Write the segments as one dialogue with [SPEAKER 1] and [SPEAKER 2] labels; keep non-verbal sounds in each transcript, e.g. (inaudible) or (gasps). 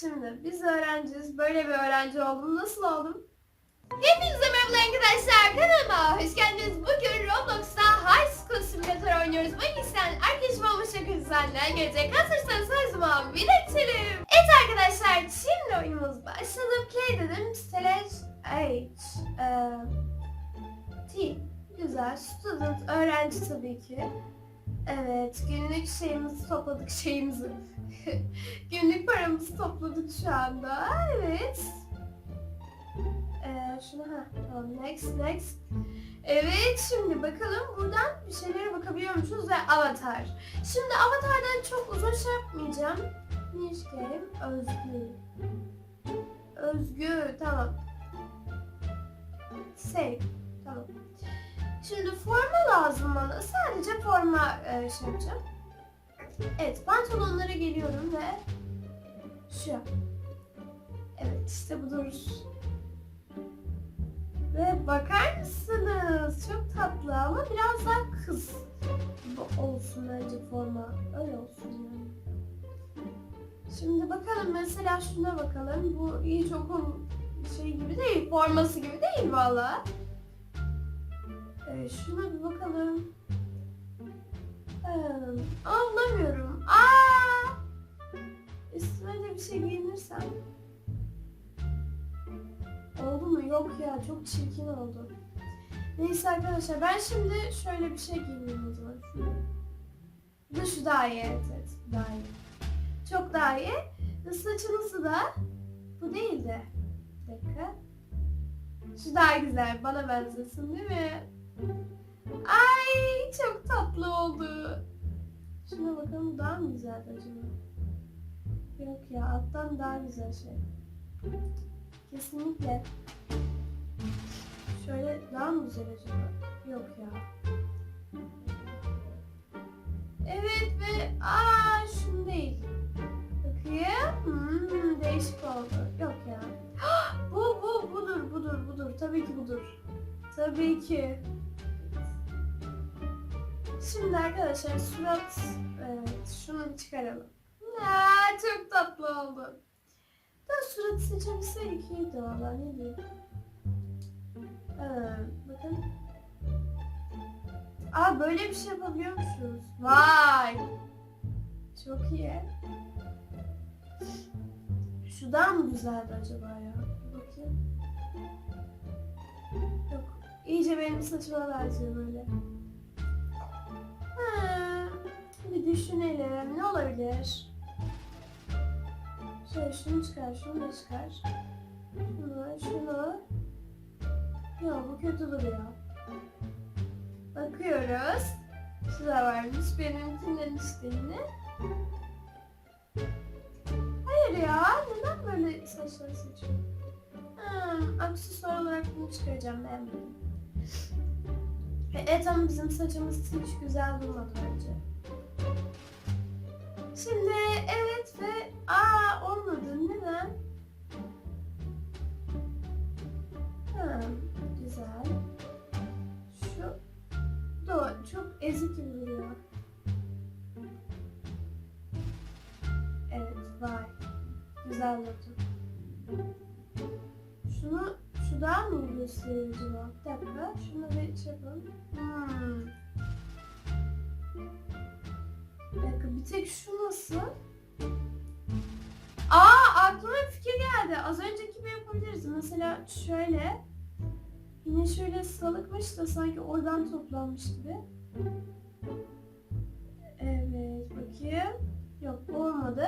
[SPEAKER 1] Şimdi biz öğrenciyiz. Böyle bir öğrenci oldum. Nasıl oldum? Hepinize merhaba arkadaşlar. Kanalıma hoş geldiniz. Bugün Roblox'ta High School Simulator oynuyoruz. Bu isteyen arkadaşım olmuş çok güzeller. Gelecek hazırsanız her zaman biriktirelim. Evet arkadaşlar şimdi oyunumuz başladı. Play dedim. Slash H. T. Güzel. Student. Öğrenci tabii ki. Evet. Günlük şeyimizi topladık. Şeyimizi. (laughs) Günlük paramızı topladık şu anda. Evet. Ee, şuna ha. Tamam. Next, next. Evet, şimdi bakalım buradan bir şeylere bakabiliyormuşuz ve avatar. Şimdi avatardan çok uzun şey yapmayacağım. Niche game, özgü. Özgü, tamam. Save, tamam. Şimdi forma lazım bana. Sadece forma e, şey yapacağım. Evet, pantolonlara geliyorum ve şu. Evet, işte budur. Ve bakar mısınız? Çok tatlı ama biraz daha kız bu olsun bence forma. Öyle olsun yani. Şimdi bakalım mesela şuna bakalım. Bu iyi çok şey gibi değil, forması gibi değil valla. Ee, şuna bir bakalım. Hmm, anlamıyorum. Aa! Üstüme de bir şey giyinirsem. Oldu mu? Yok ya çok çirkin oldu. Neyse arkadaşlar ben şimdi şöyle bir şey giyineyim o zaman. Bu şu daha iyi evet, evet daha iyi. Çok daha iyi. Saçınızı da bu değil de. Bir dakika. Şu daha güzel bana benzesin değil mi? Ay çok tatlı oldu. Şuna bakalım daha mı güzeldi acaba? Yok ya alttan daha güzel şey. Kesinlikle. Şöyle daha mı güzel acaba? Yok ya. Evet ve aa şunu değil. Bakayım. Hmm, değişik oldu. Yok ya. (gasps) bu bu budur budur budur. Tabii ki budur. Tabii ki. Şimdi arkadaşlar surat evet, şunu çıkaralım. Aa, çok tatlı oldu. Da suratı seçebilseydik iyiydi valla ne diyeyim. Ee, bakın. Aa böyle bir şey yapabiliyormuşuz. Vay. Çok iyi. Şu daha mı güzeldi acaba ya? Bakayım. Yok. İyice benim saçıma benziyor böyle. Bir düşünelim. Ne olabilir? Şöyle şunu çıkar, şunu da çıkar. Şunu, şunu. Yok bu kötü duruyor. Bakıyoruz. Da varmış. Benimkinden işte yine. Hayır ya. Neden böyle saçları seçiyorum? Hmm, aksesuar olarak bunu çıkaracağım beğenmedim. E, Evet ama bizim saçımız hiç güzel durmadı bence. Şimdi evet ve aa olmadı neden? Ha, güzel. Şu da çok ezik gibi duruyor. Evet vay. Güzel oldu. Şunu şu daha mı gösteriyor acaba? Tek şu nasıl? Aa aklıma bir fikir geldi. Az önceki gibi yapabiliriz. Mesela şöyle. Yine şöyle salıkmış da sanki oradan toplanmış gibi. Evet bakayım. Yok olmadı.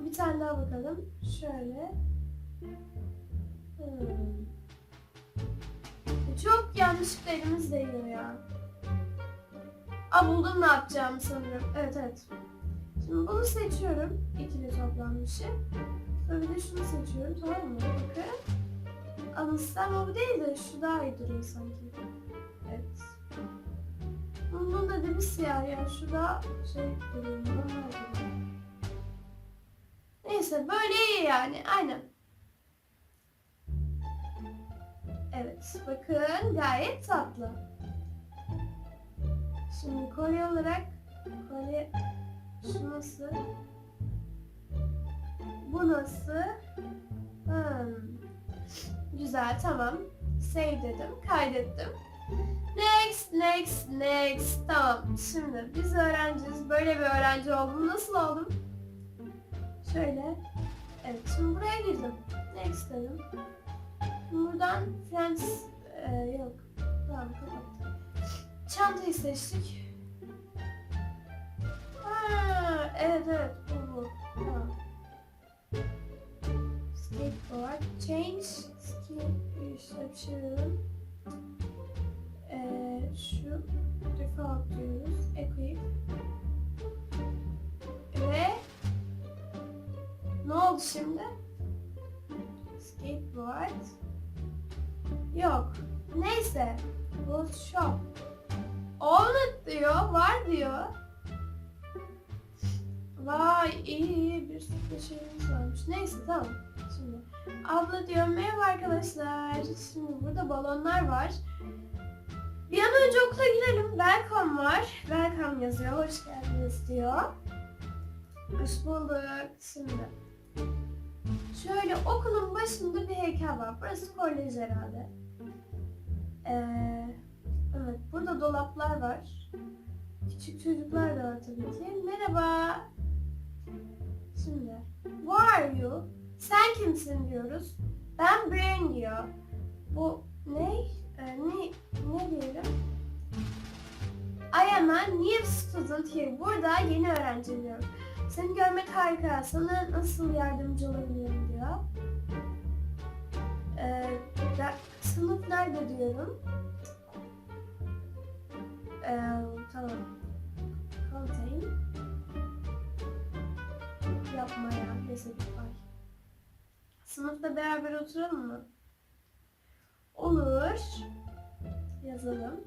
[SPEAKER 1] Bir tane daha bakalım. Şöyle. Hmm. Çok yanlışlıkla elimiz değiyor ya. Aa buldum ne yapacağımı sanırım. Evet evet. Şimdi bunu seçiyorum. İkili toplanmışı. Sonra de şunu seçiyorum tamam mı? Bakın. Anısı ama bu değil de şu daha iyi duruyor sanki. Evet. Bunun da dibi siyah ya. Şu da şey duruyor. Neyse böyle iyi yani. Aynen. Evet. Bakın gayet tatlı. Şimdi kolye olarak kolye şu nasıl? Bu nasıl? Hmm. Güzel tamam. Save dedim. Kaydettim. Next, next, next. Tamam. Şimdi biz öğrenciyiz. Böyle bir öğrenci oldum. Nasıl oldum? Şöyle. Evet şimdi buraya girdim. Next dedim. Buradan friends e, yok. Tamam kapattım. Çantayı seçtik. Evet bu bu. Skateboard. Change skill reception. Ee, şu default diyoruz. Equip. Ve ne oldu şimdi? Skateboard. Yok. Neyse. Bu shop. Owned diyor. Var diyor. Vay iyi iyi bir sürü şeyimiz varmış. Neyse tamam. Şimdi abla diyor merhaba arkadaşlar. Şimdi burada balonlar var. Bir an önce okula girelim. Welcome var. Welcome yazıyor. Hoş geldiniz diyor. Hoş bulduk. Şimdi. Şöyle okulun başında bir heykel var. Burası kolej herhalde. Ee, evet burada dolaplar var. Küçük çocuklar da var tabii ki. Merhaba. Şimdi. Who are you? Sen kimsin diyoruz. Ben Brain diyor. Bu ne? Ee, ne, ne diyelim? I am a new student here. Burada yeni öğrenci diyorum. Seni görmek harika. Sana nasıl yardımcı olabilirim diyor. Ee, da- sınıf nerede diyorum. Ee, tamam. Yapma ya. Neyse ay. Sınıfta beraber oturalım mı? Olur. Yazalım.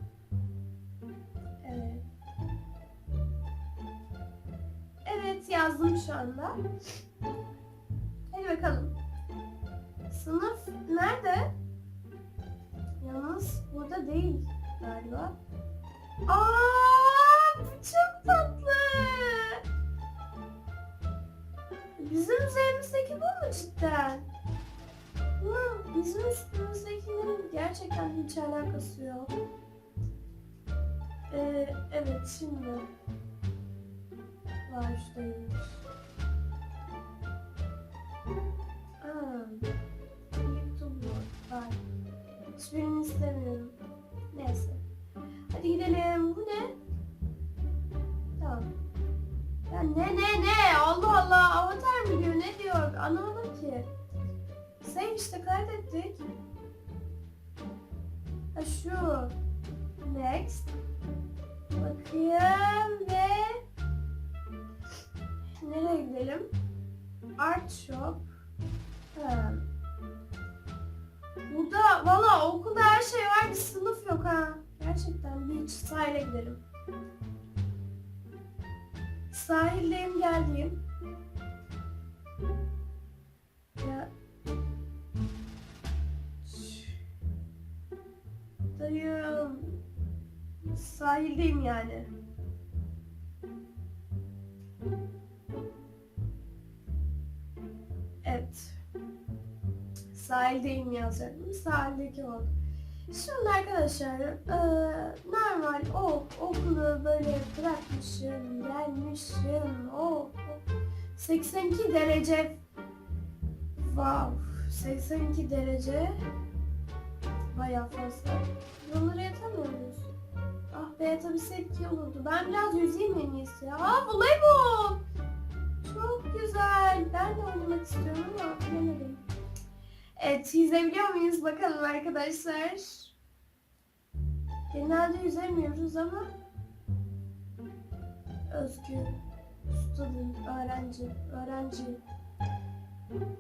[SPEAKER 1] Evet. Evet yazdım şu anda. Hadi bakalım. Sınıf nerede? Yalnız burada değil galiba. Aa, cidden? Hı, bizim üstümüzdekilerin gerçekten hiç alakası yok. Ee, evet şimdi var şuradaymış. Aa, YouTube var. Hiçbirini istemiyorum. İşte kaydettik. Ha şu. Next. Bakayım ve nereye gidelim? Art shop. Ha. Burada valla okulda her şey var bir sınıf yok ha. Gerçekten beach sahile gidelim. Sahildeyim geldiğim. Dayım. Sahildeyim yani. Evet. Sahildeyim yazacaktım. Sahildeki oldu. Şimdi arkadaşlar eee, normal o okulu böyle bırakmışım, gelmişim. O, o 82 derece. Wow, 82 derece. Bayağı fazla. Yollara yatamıyor muyuz? Ah be yatabilsek iyi olurdu. Ben biraz yüzeyim en iyisi. Aa voleybol. Çok güzel. Ben de oynamak istiyorum ama bilemedim. Evet yüzebiliyor muyuz bakalım arkadaşlar. Genelde yüzemiyoruz ama Özgür, student, öğrenci, öğrenci.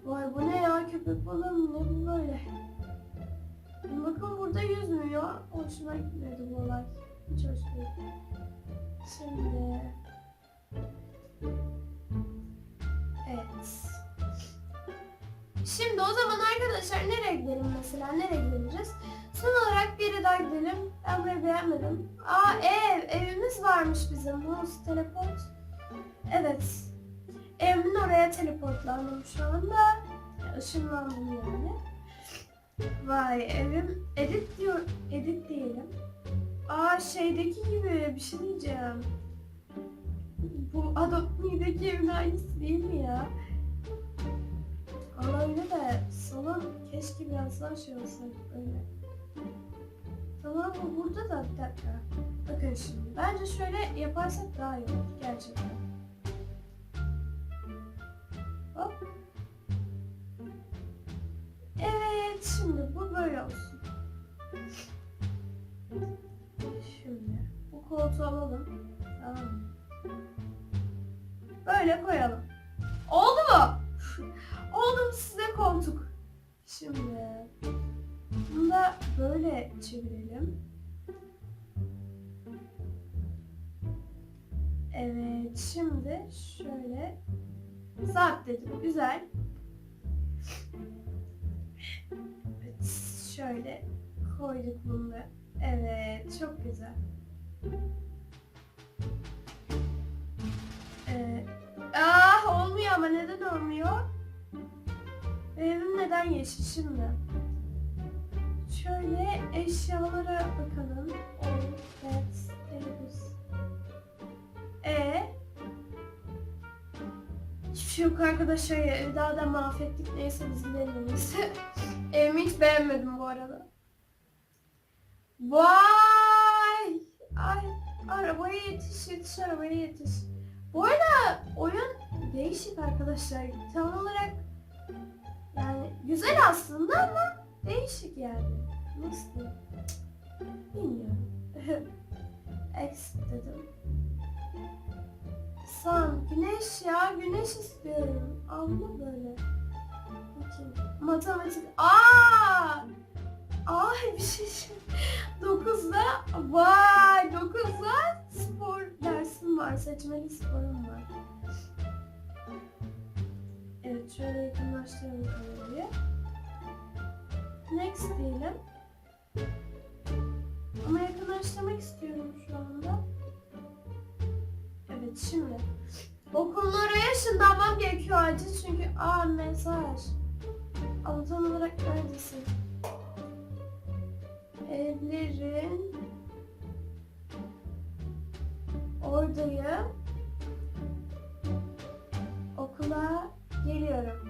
[SPEAKER 1] Vay bu ne ya köpek balığı mı ne bu böyle? Bakın burada yüzmüyor. Hoşuma gitmedi bu olay. Hiç hoş değil. Şimdi... Evet. Şimdi o zaman arkadaşlar nereye gidelim mesela? Nereye gideceğiz? Son olarak bir yere daha gidelim. Ben burayı beğenmedim. Aa ev. Evimiz varmış bizim. House teleport. Evet. Evimin oraya teleportlandım şu anda. Işınlandım yani. Vay evim edit diyor edit diyelim. Aa şeydeki gibi bir şey diyeceğim. Bu Adopt Me'deki evin aynısı değil mi ya? Öyle de salon keşke biraz daha şey olsa öyle. Tamam bu burada da bir dakika. Bakın şimdi. Bence şöyle yaparsak daha iyi olur gerçekten. Şimdi bu böyle olsun. Şimdi bu koltuğu alalım. Tamam? Böyle koyalım. Oldu mu? Oldu mu size koltuk? Şimdi bunu da böyle çevirelim. Evet şimdi şöyle sabitledim. Güzel. Şöyle koyduk bunu da. Evet çok güzel. Ee, ah olmuyor ama neden olmuyor? Evim neden yeşil şimdi? Şöyle eşyalara bakalım. Evet, evet. E Hiçbir şey yok arkadaşlar ya. Evi daha da mahvettik. Neyse biz gidelim en. (laughs) Evimi hiç beğenmedim bu arada. Vay! Ay, arabaya yetiş, yetiş, arabaya yetiş. Bu arada oyun değişik arkadaşlar. Tam olarak yani güzel aslında ama değişik yani. Nasıl? Bilmiyorum. (laughs) X dedim. Sun, güneş ya, güneş istiyorum. Allah böyle. Matematik. Aa! Ay bir şey. 9'da vay 9'da spor dersim var. Seçmeli sporum var. Evet şöyle yakınlaştıralım kamerayı. Next diyelim. Ama yakınlaştırmak istiyorum şu anda. Evet şimdi. Okulun oraya ışınlanmam gerekiyor acil çünkü aa mesaj. Ama tam olarak neredesin? Evlerin oradayım. Okula geliyorum.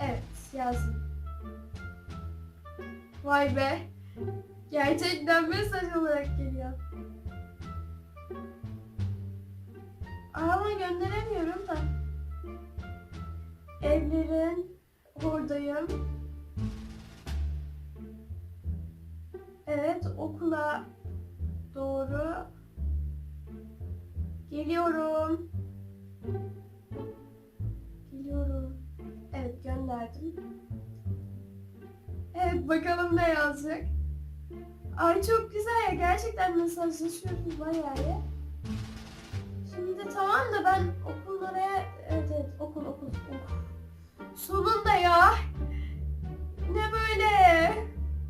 [SPEAKER 1] Evet yazdım. Vay be. Gerçekten mesaj olarak geliyor. Ama gönderemiyorum da. Evlerin oradayım. Evet okula doğru geliyorum. Geliyorum. Evet gönderdim. Evet bakalım ne yazacak. Ay çok güzel ya gerçekten mesajlaşıyoruz bayağı ya. Şimdi tamam da ben okulun oraya evet evet okul okul oh. Sonunda ya. Ne böyle?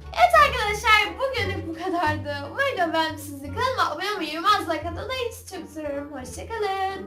[SPEAKER 1] Evet arkadaşlar bugünlük bu kadardı. Umarım sizi kanalıma abone olmayı, mazda katılmayı çok seviyorum. Hoşçakalın.